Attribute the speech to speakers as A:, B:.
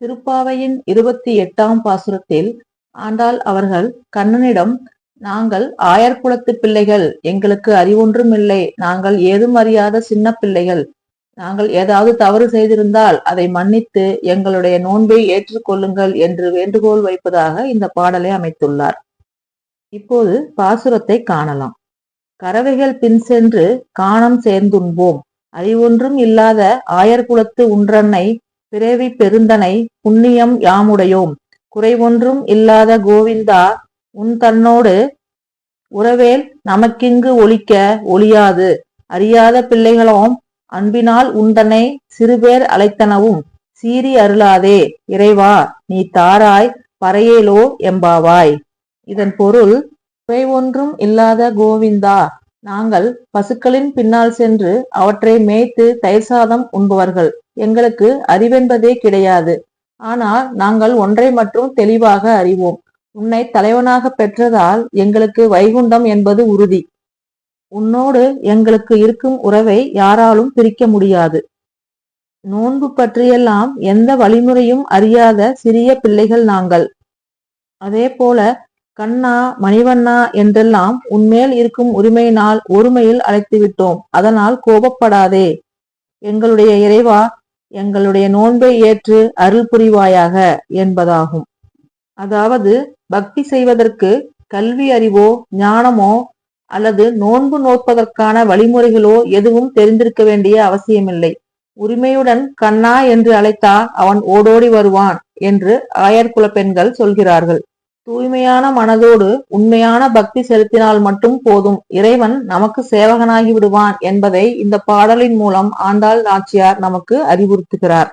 A: திருப்பாவையின் இருபத்தி எட்டாம் பாசுரத்தில் ஆண்டாள் அவர்கள் கண்ணனிடம் நாங்கள் ஆயர்குலத்து பிள்ளைகள் எங்களுக்கு அறிவொன்றும் இல்லை நாங்கள் ஏதும் அறியாத சின்ன பிள்ளைகள். நாங்கள் ஏதாவது தவறு செய்திருந்தால் அதை மன்னித்து எங்களுடைய நோன்பை ஏற்றுக்கொள்ளுங்கள் என்று வேண்டுகோள் வைப்பதாக இந்த பாடலை அமைத்துள்ளார். இப்போது பாசுரத்தை காணலாம். கறவைகள் பின் சென்று காணம் சேர்ந்துண்போம். அறிவொன்றும் இல்லாத ஆயர்குலத்து உன்றன்னை பிறவி பெருந்தனை புண்ணியம் யாமுடையோம். குறைவொன்றும் இல்லாத கோவிந்தா உன் தன்னோடு உறவேல் நமக்கிங்கு ஒழிக்க ஒழியாது. அறியாத பிள்ளைகளோம் அன்பினால் உண்டனை சிறுபேர் அழைத்தனவும் சீறி அருளாதே இறைவா நீ தாராய் பறையேலோ எம்பாவாய். இதன் பொருள் குறை ஒன்றும் இல்லாத கோவிந்தா நாங்கள் பசுக்களின் பின்னால் சென்று அவற்றை மேய்த்து தயிர் சாதம் உண்பவர்கள். எங்களுக்கு அறிவென்பதே கிடையாது. ஆனால் நாங்கள் ஒன்றை மட்டும் தெளிவாக அறிவோம். உன்னை தலைவனாக பெற்றதால் எங்களுக்கு வைகுண்டம் என்பது உறுதி. உன்னோடு எங்களுக்கு இருக்கும் உறவை யாராலும் பிரிக்க முடியாது. நோன்பு பற்றியெல்லாம் எந்த வழிமுறையும் அறியாத சிறிய பிள்ளைகள் நாங்கள். அதே போல கண்ணா மணிவண்ணா என்றெல்லாம் உன்மேல் இருக்கும் உரிமையினால் ஒருமையில் அழைத்து விட்டோம் அதனால் கோபப்படாதே. எங்களுடைய இறைவா எங்களுடைய நோன்பை ஏற்று அருள் புரிவாயாக என்பதாகும். அதாவது பக்தி செய்வதற்கு கல்வி அறிவோ ஞானமோ அல்லது நோன்பு நோற்பதற்கான வழிமுறைகளோ எதுவும் தெரிந்திருக்க வேண்டிய அவசியமில்லை. உரிமையுடன் கண்ணா என்று அழைத்தா அவன் ஓடோடி வருவான் என்று ஆயர்குல பெண்கள் சொல்கிறார்கள். தூய்மையான மனதோடு உண்மையான பக்தி செலுத்தினால் மட்டும் போதும். இறைவன் நமக்கு சேவகனாகி விடுவான் என்பதை இந்த பாடலின் மூலம் ஆண்டாள் நாச்சியார் நமக்கு அறிவுறுத்துகிறார்.